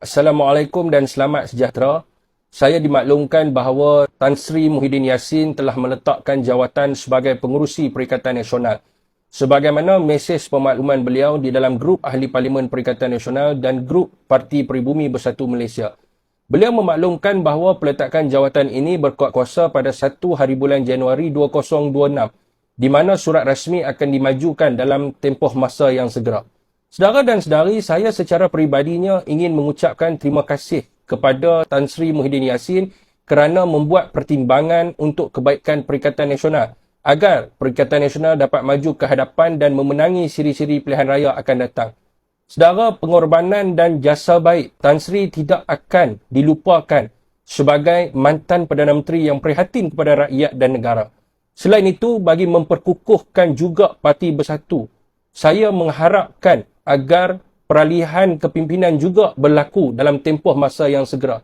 Assalamualaikum dan selamat sejahtera. Saya dimaklumkan bahawa Tan Sri Muhyiddin Yassin telah meletakkan jawatan sebagai pengurusi Perikatan Nasional. Sebagaimana mesej pemakluman beliau di dalam grup Ahli Parlimen Perikatan Nasional dan grup Parti Peribumi Bersatu Malaysia. Beliau memaklumkan bahawa peletakan jawatan ini berkuat kuasa pada 1 hari bulan Januari 2026 di mana surat rasmi akan dimajukan dalam tempoh masa yang segera. Sedara dan sedari, saya secara peribadinya ingin mengucapkan terima kasih kepada Tan Sri Muhyiddin Yassin kerana membuat pertimbangan untuk kebaikan Perikatan Nasional agar Perikatan Nasional dapat maju ke hadapan dan memenangi siri-siri pilihan raya akan datang. Sedara pengorbanan dan jasa baik Tan Sri tidak akan dilupakan sebagai mantan Perdana Menteri yang prihatin kepada rakyat dan negara. Selain itu, bagi memperkukuhkan juga Parti Bersatu, saya mengharapkan agar peralihan kepimpinan juga berlaku dalam tempoh masa yang segera.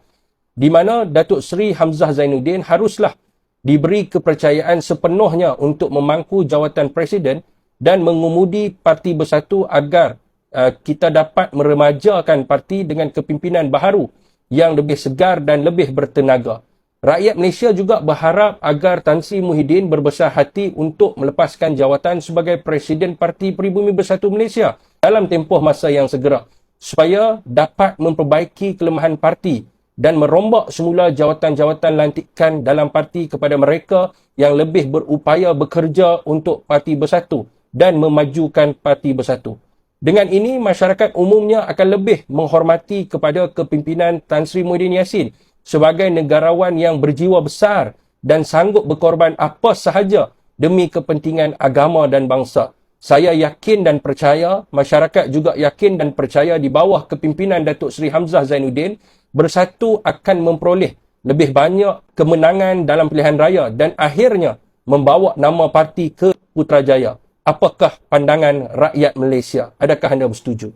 Di mana Datuk Seri Hamzah Zainuddin haruslah diberi kepercayaan sepenuhnya untuk memangku jawatan Presiden dan mengumudi Parti Bersatu agar uh, kita dapat meremajakan parti dengan kepimpinan baharu yang lebih segar dan lebih bertenaga. Rakyat Malaysia juga berharap agar Tan Sri Muhyiddin berbesar hati untuk melepaskan jawatan sebagai Presiden Parti Peribumi Bersatu Malaysia dalam tempoh masa yang segera supaya dapat memperbaiki kelemahan parti dan merombak semula jawatan-jawatan lantikan dalam parti kepada mereka yang lebih berupaya bekerja untuk Parti Bersatu dan memajukan Parti Bersatu. Dengan ini, masyarakat umumnya akan lebih menghormati kepada kepimpinan Tan Sri Muhyiddin Yassin sebagai negarawan yang berjiwa besar dan sanggup berkorban apa sahaja demi kepentingan agama dan bangsa. Saya yakin dan percaya, masyarakat juga yakin dan percaya di bawah kepimpinan Datuk Seri Hamzah Zainuddin bersatu akan memperoleh lebih banyak kemenangan dalam pilihan raya dan akhirnya membawa nama parti ke Putrajaya. Apakah pandangan rakyat Malaysia? Adakah anda bersetuju?